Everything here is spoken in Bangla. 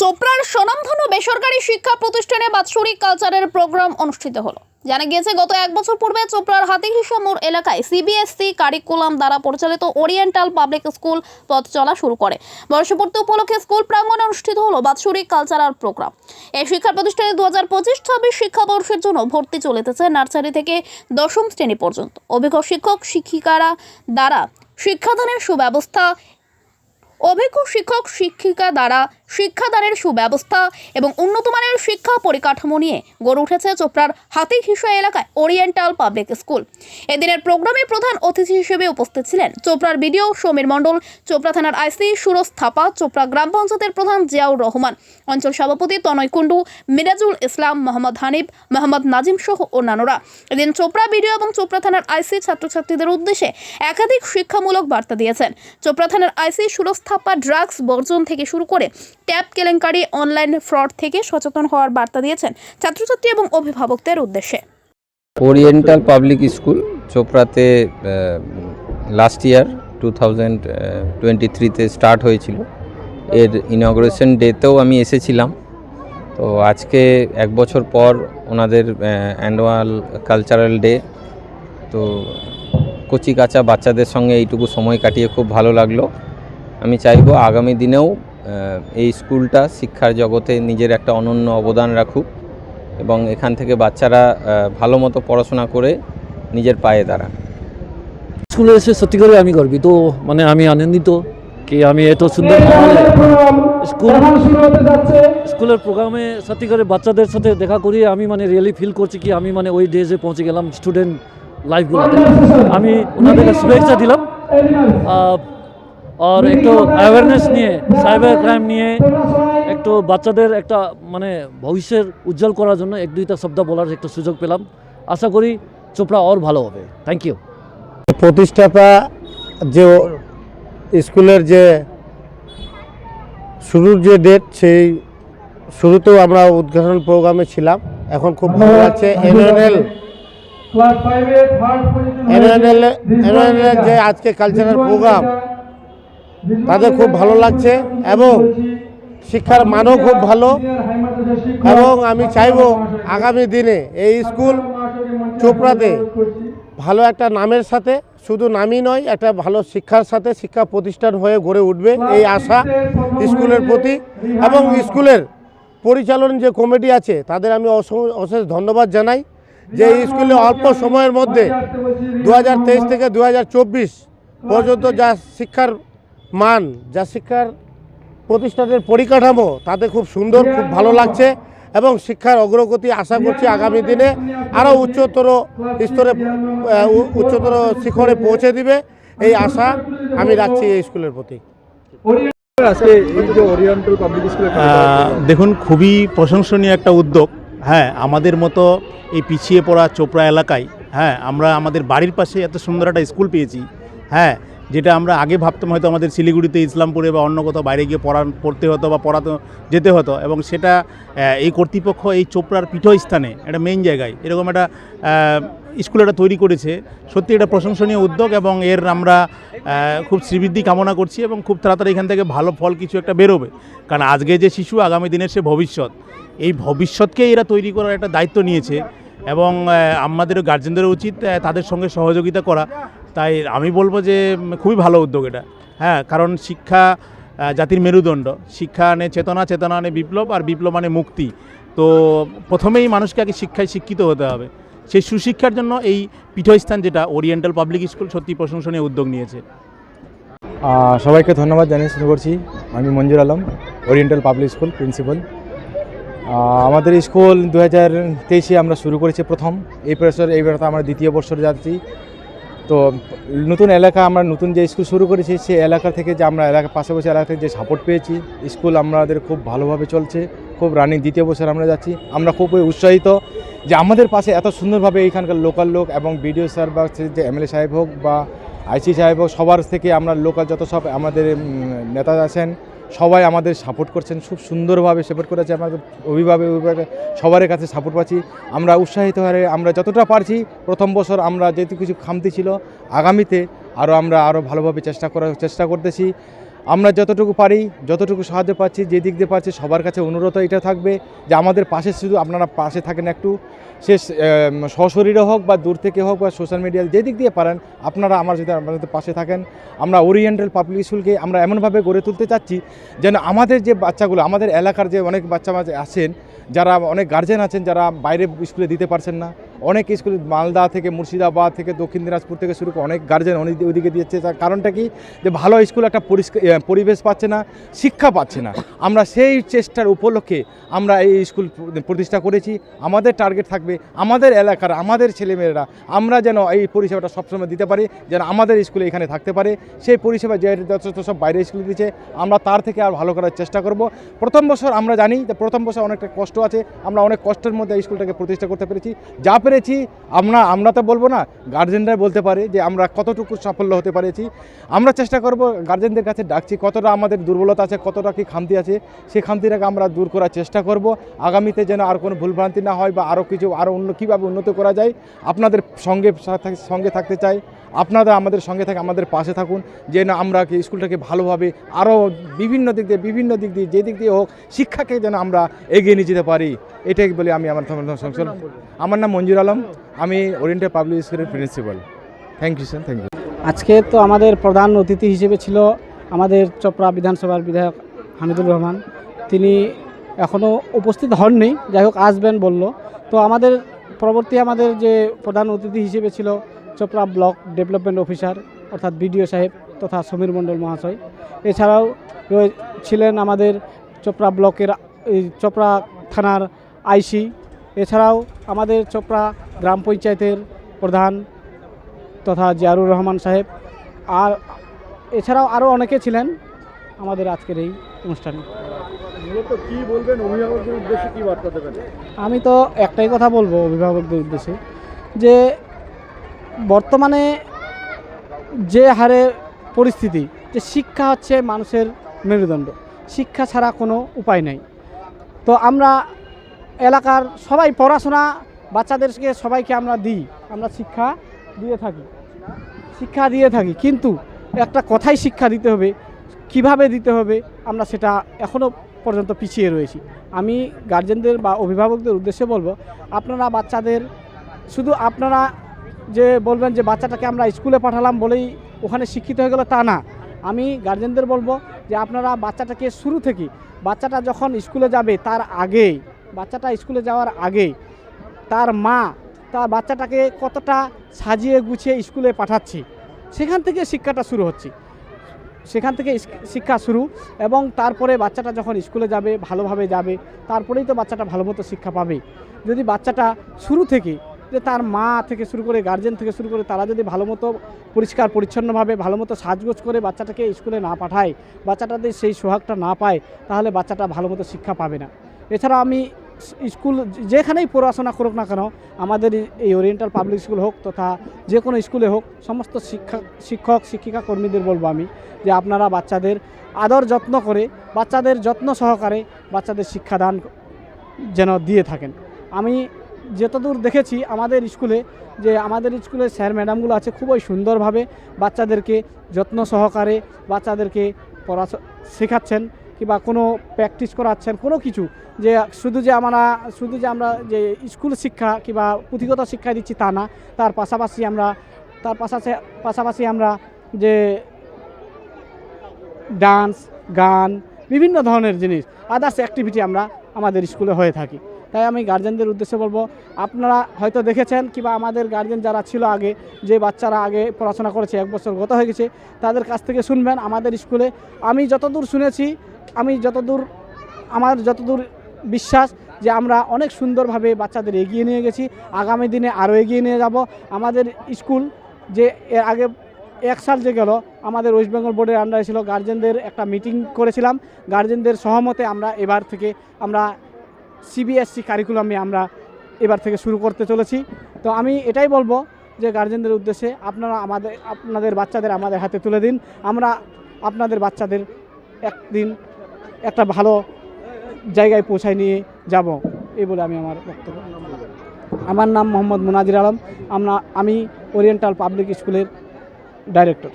চোপড়ার স্বনামধন্য বেসরকারি শিক্ষা প্রতিষ্ঠানে বাৎসরিক কালচারের প্রোগ্রাম অনুষ্ঠিত হলো। জানা গিয়েছে, গত এক বছর পূর্বে চোপড়ার হাতিঘিসা মোড় এলাকায় সিবিএসসি কারিকুলাম দ্বারা পরিচালিত ওরিয়েন্টাল পাবলিক স্কুল পথ চলা শুরু করে। বর্ষপূর্তি উপলক্ষে স্কুল প্রাঙ্গণে অনুষ্ঠিত হলো বাৎসরিক কালচারাল প্রোগ্রাম। এই শিক্ষা প্রতিষ্ঠানে দু হাজার পঁচিশ ছাব্বিশ শিক্ষাবর্ষের জন্য ভর্তি চলিতেছে নার্সারি থেকে দশম শ্রেণি পর্যন্ত। অভিজ্ঞ শিক্ষক, শিক্ষিকারা দ্বারা শিক্ষাদানের সুব্যবস্থা, অভিজ্ঞ শিক্ষক, শিক্ষিকা দ্বারা শিক্ষাদানের সুব্যবস্থা এবং উন্নতমানের শিক্ষা পরিকাঠামো নিয়ে গড়ে উঠেছে চোপড়ার হাতিঘিসা এলাকায় ওরিয়েন্টাল পাবলিক স্কুল। এদিনের প্রোগ্রামে প্রধান অতিথি হিসেবে উপস্থিত ছিলেন চোপড়ার বিডিও সমীর মণ্ডল, চোপড়া থানার আইসি সুরজ থাপা, চোপড়া গ্রাম পঞ্চায়েতের প্রধান জিয়াউর রহমান, অঞ্চল সভাপতি তনয় কুণ্ডু, মিরাজুল ইসলাম, মোহাম্মদ হানিফ, মোহাম্মদ নাজিম সহ অন্যান্যরা। এদিন চোপড়া বিডিও এবং চোপড়া থানার আইসি ছাত্রছাত্রীদের উদ্দেশ্যে একাধিক শিক্ষামূলক বার্তা দিয়েছেন। চোপড়া থানার আইসি সুরজ থাপ্পা ড্রাগস বর্জন থেকে শুরু করে ট্যাব কেলেঙ্কারি, অনলাইন ফ্রড থেকে সচেতন হওয়ার বার্তা দিয়েছেন ছাত্রছাত্রী এবং অভিভাবকদের উদ্দেশ্যে। Oriental public school চোপড়াতে last year two thousand twenty থ্রিতে স্টার্ট হয়েছিল। এর ইনগ্রেশন ডেতেও আমি এসেছিলাম। তো আজকে এক বছর পর ওনাদের অ্যানুয়াল কালচারাল ডে তো কচি কাঁচা বাচ্চাদের সঙ্গে এইটুকু সময় কাটিয়ে খুব ভালো লাগল। আমি চাইব আগামী দিনেও এই স্কুলটা শিক্ষার জগতে নিজের একটা অনন্য অবদান রাখুক এবং এখান থেকে বাচ্চারা ভালো মতো পড়াশোনা করে নিজের পায়ে দাঁড়ান স্কুলে এসে সত্যি করে আমি গর্বিত মানে আমি আনন্দিত কি আমি এত সুন্দর স্কুল স্কুলের প্রোগ্রামে সত্যি করে বাচ্চাদের সাথে দেখা করিয়ে আমি মানে রিয়েলি ফিল করছি কি আমি মানে ওই ডেজে পৌঁছে গেলাম স্টুডেন্ট লাইফগুলোতে আমি ওনাদেরকে শুভেচ্ছা দিলাম। আর একটু অ্যাওয়ারনেস নিয়ে সাইবার ক্রাইম নিয়ে একটু বাচ্চাদের একটা মানে ভবিষ্যের উজ্জ্বল করার জন্য এক দুইটা শব্দ বলার একটা সুযোগ পেলাম আশা করি চোপড়া আর ভালো হবে থ্যাংক ইউ প্রতিষ্ঠাতা যে স্কুলের যে শুরুর যে ডেট সেই শুরুতেও আমরা উদ্ঘাটন প্রোগ্রামে ছিলাম। এখন খুব ভালো লাগছে। এনএনএল এনএনএল এনএনএল যে আজকে কালচারাল প্রোগ্রাম তাদের খুব ভালো লাগছে এবং শিক্ষার মানও খুব ভালো। এবং আমি চাইব আগামী দিনে এই স্কুল চোপড়াতে ভালো একটা নামের সাথে, শুধু নামই নয়, একটা ভালো শিক্ষার সাথে শিক্ষা প্রতিষ্ঠান হয়ে গড়ে উঠবে এই আশা স্কুলের প্রতি। এবং স্কুলের পরিচালন যে কমিটি আছে, তাদের আমি অশেষ ধন্যবাদ জানাই যে এই স্কুলে অল্প সময়ের মধ্যে দু হাজার তেইশ থেকে দু হাজার চব্বিশ পর্যন্ত যা শিক্ষার মান যা শিক্ষার প্রতিষ্ঠানের পরিকাঠামো তাতে খুব সুন্দর খুব ভালো লাগছে এবং শিক্ষার অগ্রগতি আশা করছি আগামী দিনে আরও উচ্চতর স্তরে উচ্চতর শিখরে পৌঁছে দিবে। এই আশা আমি রাখছি এই স্কুলের প্রতি। দেখুন খুবই প্রশংসনীয় একটা উদ্যোগ। হ্যাঁ আমাদের মতো এই পিছিয়ে পড়া চোপড়া এলাকায় হ্যাঁ আমরা আমাদের বাড়ির পাশে এত সুন্দর একটা স্কুল পেয়েছি। হ্যাঁ যেটা আমরা আগে ভাবতাম হয়তো আমাদের শিলিগুড়িতে ইসলামপুরে বা অন্য কোথাও বাইরে গিয়ে পড়া পড়তে হতো বা পড়াতে যেতে হতো এবং সেটা এই কর্তৃপক্ষ এই চোপড়ার পীঠস্থানে একটা মেইন জায়গায় এরকম একটা স্কুল একটা তৈরি করেছে। সত্যি এটা প্রশংসনীয় উদ্যোগ এবং এর আমরা খুব শ্রীবৃদ্ধি কামনা করছি এবং খুব তাড়াতাড়ি এখান থেকে ভালো ফল কিছু একটা বেরোবে। কারণ আজকে যে শিশু আগামী দিনের সে ভবিষ্যৎ এই ভবিষ্যৎকে এরা তৈরি করার একটা দায়িত্ব নিয়েছে এবং আহ, আমাদের গার্জেনদেরও উচিত তাদের সঙ্গে সহযোগিতা করা। তাই আমি বলব যে খুবই ভালো উদ্যোগ এটা। হ্যাঁ কারণ শিক্ষা জাতির মেরুদণ্ড। শিক্ষা আনে চেতনা চেতনা আনে বিপ্লব আর বিপ্লব মানে মুক্তি। তো প্রথমেই মানুষকে আগে শিক্ষায় শিক্ষিত হতে হবে। সেই সুশিক্ষার জন্য এই পীঠস্থান যেটা ওরিয়েন্টাল পাবলিক স্কুল সত্যি প্রশংসনীয় উদ্যোগ নিয়েছে। সবাইকে ধন্যবাদ জানিয়ে শুরু করছি। আমি Manjur Alam oriental public school principal আমাদের স্কুল দু হাজার তেইশে আমরা শুরু করেছি প্রথম। এই বছর, এই বেড়াতে আমরা দ্বিতীয় বছর যাচ্ছি। তো নতুন এলাকা আমরা নতুন যে স্কুল শুরু করেছি, সেই এলাকা থেকে যে আমরা এলাকা পাশাপাশি এলাকা থেকে যে সাপোর্ট পেয়েছি, স্কুল আমাদের খুব ভালোভাবে চলছে, খুব রানিং দ্বিতীয় বছর আমরা যাচ্ছি। আমরা খুবই উৎসাহিত যে আমাদের পাশে এত সুন্দরভাবে এইখানকার লোকাল লোক এবং বিডিও স্যার বা সে যে এমএলএ সাহেব হোক বা আইসি সাহেব হোক, সবার থেকে আমরা লোকাল যত সব আমাদের নেতা আছেন সবাই আমাদের সাপোর্ট করছেন, খুব সুন্দরভাবে সাপোর্ট করেছে আমাদের অভিভাবক অভিভাবক সবার কাছে সাপোর্ট পাচ্ছি। আমরা উৎসাহিত হয়ে, আমরা যতটা পারছি, প্রথম বছর আমরা যেহেতু কিছু খামতি ছিল, আগামীতে আরও আমরা আরও ভালোভাবে চেষ্টা করার, চেষ্টা করতেছি। আমরা যতটুকু পারি, যতটুকু সাহায্য পাচ্ছি, যে দিক দিয়ে পাচ্ছি, সবার কাছে অনুরোধ এটা থাকবে যে আমাদের পাশে শুধু আপনারা পাশে থাকেন একটু। সে সশরীরে হোক বা দূর থেকে হোক বা সোশ্যাল মিডিয়া যে দিক দিয়ে পারেন, আপনারা আমার যদি আমাদের পাশে থাকেন। আমরা ওরিয়েন্টাল পাবলিক স্কুলকে আমরা এমনভাবে গড়ে তুলতে চাচ্ছি যেন আমাদের যে বাচ্চাগুলো, আমাদের এলাকার যে অনেক বাচ্চা আছেন, যারা অনেক গার্জেন আছেন, যারা বাইরে স্কুলে দিতে পারছেন না অনেক স্কুল, মালদা থেকে মুর্শিদাবাদ থেকে দক্ষিণ দিনাজপুর থেকে শুরু করে অনেক গার্জেন অনেক ওইদিকে দিচ্ছে তার কারণটা কি? যে ভালো স্কুল একটা পরিষ্কার পরিবেশ পাচ্ছে না, শিক্ষা পাচ্ছে না। আমরা সেই চেষ্টার উপলক্ষে আমরা এই স্কুল প্রতিষ্ঠা করেছি। আমাদের টার্গেট থাকবে আমাদের এলাকার, আমাদের ছেলেমেয়েরা। আমরা যেন এই পরিষেবাটা সবসময় দিতে পারি, যেন আমাদের স্কুলে এখানে থাকতে পারে। সেই পরিষেবা যে যথেষ্ট সব বাইরে স্কুলে দিচ্ছে আমরা তার থেকে আর ভালো করার চেষ্টা করব। প্রথম বছর আমরা জানি যে প্রথম বছর অনেকটা কষ্ট আছে। আমরা অনেক কষ্টের মধ্যে স্কুলটাকে প্রতিষ্ঠা করতে পেরেছি। যা পেরেছি। আমরা আমরা তো বলব না গার্জেনরাই বলতে পারে যে আমরা কতটুকু সাফল্য হতে পারেছি। আমরা চেষ্টা করব গার্জেনদের কাছে ডাকছি, কতটা আমাদের দুর্বলতা আছে, কতটা কি খামতি আছে, সেই খামতিটাকে আমরা দূর করার চেষ্টা করব। আগামীতে যেন আর কোনো ভুলভ্রান্তি না হয় বা আরও কিছু আরও অন্য কীভাবে উন্নত করা যায়, আপনাদের সঙ্গে সঙ্গে থাকতে চাই। আপনারা আমাদের সঙ্গে থাকে, আমাদের পাশে থাকুন যে না আমরা কি স্কুলটাকে ভালোভাবে আরও বিভিন্ন দিক দিয়ে, বিভিন্ন দিক দিয়ে, যে দিক দিয়ে হোক, শিক্ষাকে যেন আমরা এগিয়ে নিয়ে যেতে পারি। এটাই বলে আমি আমার সংসদ আমার নাম মঞ্জুর আলম, আমি ওরিয়েন্টাল পাবলিক স্কুলের principal thank you sir thank you আজকে তো আমাদের প্রধান অতিথি হিসেবে ছিল আমাদের চোপড়া বিধানসভার বিধায়ক হামিদুর রহমান। তিনি এখনও উপস্থিত হননি, যাই হোক আসবেন বলল। তো আমাদের পরবর্তী আমাদের যে প্রধান অতিথি হিসেবে ছিল চোপড়া ব্লক ডেভেলপমেন্ট অফিসার অর্থাৎ বিডিও সাহেব তথা সমীর মণ্ডল মহাশয়। এছাড়াও ছিলেন আমাদের চোপড়া ব্লকের এই চোপড়া থানার আইসি। এছাড়াও আমাদের চোপড়া গ্রাম পঞ্চায়েতের প্রধান তথা জিয়ারুর রহমান সাহেব। আর এছাড়াও আরও অনেকে ছিলেন আমাদের আজকের এই অনুষ্ঠানে। আমি তো একটাই কথা বলব অভিভাবকদের উদ্দেশ্যে যে বর্তমানে যে হারে পরিস্থিতি, যে শিক্ষা হচ্ছে মানুষের মেরুদণ্ড। শিক্ষা ছাড়া কোনো উপায় নেই। তো আমরা এলাকার সবাই পড়াশোনা, বাচ্চাদেরকে সবাইকে আমরা দিই, আমরা শিক্ষা দিয়ে থাকি। শিক্ষা দিয়ে থাকি, কিন্তু একটা কথাই শিক্ষা দিতে হবে, কীভাবে দিতে হবে, আমরা সেটা এখনও পর্যন্ত পিছিয়ে রয়েছি। আমি গার্জেনদের বা অভিভাবকদের উদ্দেশ্যে বলব, আপনারা বাচ্চাদের, শুধু আপনারা যে বলবেন যে বাচ্চাটাকে আমরা স্কুলে পাঠালাম বলেই ওখানে শিক্ষিত হয়ে গেল, তা না। আমি গার্জেনদের বলব যে আপনারা বাচ্চাটাকে শুরু থেকে, বাচ্চাটা যখন স্কুলে যাবে তার আগেই, বাচ্চাটা স্কুলে যাওয়ার আগেই, তার মা তার বাচ্চাটাকে কতটা সাজিয়ে গুছিয়ে স্কুলে পাঠাচ্ছি, সেখান থেকে শিক্ষাটা শুরু হচ্ছে। সেখান থেকে শিক্ষা শুরু এবং তারপরে বাচ্চাটা যখন স্কুলে যাবে, ভালোভাবে যাবে, তারপরেই তো বাচ্চাটা ভালো মতো শিক্ষা পাবে। যদি বাচ্চাটা শুরু থেকে যে তার মা থেকে শুরু করে গার্জেন থেকে শুরু করে তারা যদি ভালো মতো পরিষ্কার, পরিচ্ছন্নভাবে, ভালো মতো সাজগোজ করে বাচ্চাটাকে স্কুলে না পাঠায় বাচ্চাটাদের সেই সোহাগটা না পায়, তাহলে বাচ্চাটা ভালো মতো শিক্ষা পাবে না। এছাড়া আমি স্কুল যেখানেই পড়াশোনা করুক না কেন, আমাদের এই ওরিয়েন্টাল পাবলিক স্কুল হোক তথা যে কোনো স্কুলে হোক, সমস্ত শিক্ষা, শিক্ষক, শিক্ষিকা কর্মীদের বলব আমি যে আপনারা বাচ্চাদের আদর যত্ন করে, বাচ্চাদের যত্ন সহকারে বাচ্চাদের শিক্ষাদান যেন দিয়ে থাকেন। আমি যতদূর দেখেছি আমাদের স্কুলে, যে আমাদের স্কুলে স্যার ম্যাডামগুলো আছে খুবই সুন্দরভাবে বাচ্চাদেরকে যত্ন সহকারে বাচ্চাদেরকে পড়া শেখাচ্ছেন কিংবা কোনো প্র্যাকটিস করাচ্ছেন, কোনো কিছু যে শুধু যে আমরা, শুধু যে আমরা যে স্কুল শিক্ষা কিংবা পুঁথিগত শিক্ষা দিচ্ছি তা না, তার পাশাপাশি আমরা, তার পাশাপাশি পাশাপাশি আমরা যে ডান্স গান, বিভিন্ন ধরনের জিনিস আদার্স অ্যাক্টিভিটি আমরা আমাদের স্কুলে হয়ে থাকি। তাই আমি গার্জেনদের উদ্দেশ্যে বলব, আপনারা হয়তো দেখেছেন কিংবা আমাদের গার্জেন যারা ছিল আগে, যে বাচ্চারা আগে পড়াশোনা করেছে, এক বছর গত হয়ে গেছে, তাদের কাছ থেকে শুনবেন আমাদের স্কুলে। আমি যতদূর শুনেছি, আমি যতদূর, আমার যতদূর বিশ্বাস যে আমরা অনেক সুন্দরভাবে বাচ্চাদের এগিয়ে নিয়ে গেছি, আগামী দিনে আরও এগিয়ে নিয়ে যাব। আমাদের স্কুল যে এর আগে এক সাল যে গেল, আমাদের ওয়েস্ট বেঙ্গল বোর্ডের আন্ডারে ছিল গার্জেনদের একটা মিটিং করেছিলাম। গার্জেনদের সহমতে আমরা এবার থেকে আমরা সিবিএসসি কারিকুলামে আমরা এবার থেকে শুরু করতে চলেছি। তো আমি এটাই বলব যে গার্জেনদের উদ্দেশ্যে আপনারা আমাদের, আপনাদের বাচ্চাদের আমাদের হাতে তুলে দিন। আমরা আপনাদের বাচ্চাদের একদিন একটা ভালো জায়গায় পৌঁছায় নিয়ে যাব, এই বলে আমি আমার বক্তব্য। আমার নাম মোহাম্মদ মুনাজির আলম। আমরা, আমি ওরিয়েন্টাল পাবলিক স্কুলের ডাইরেক্টর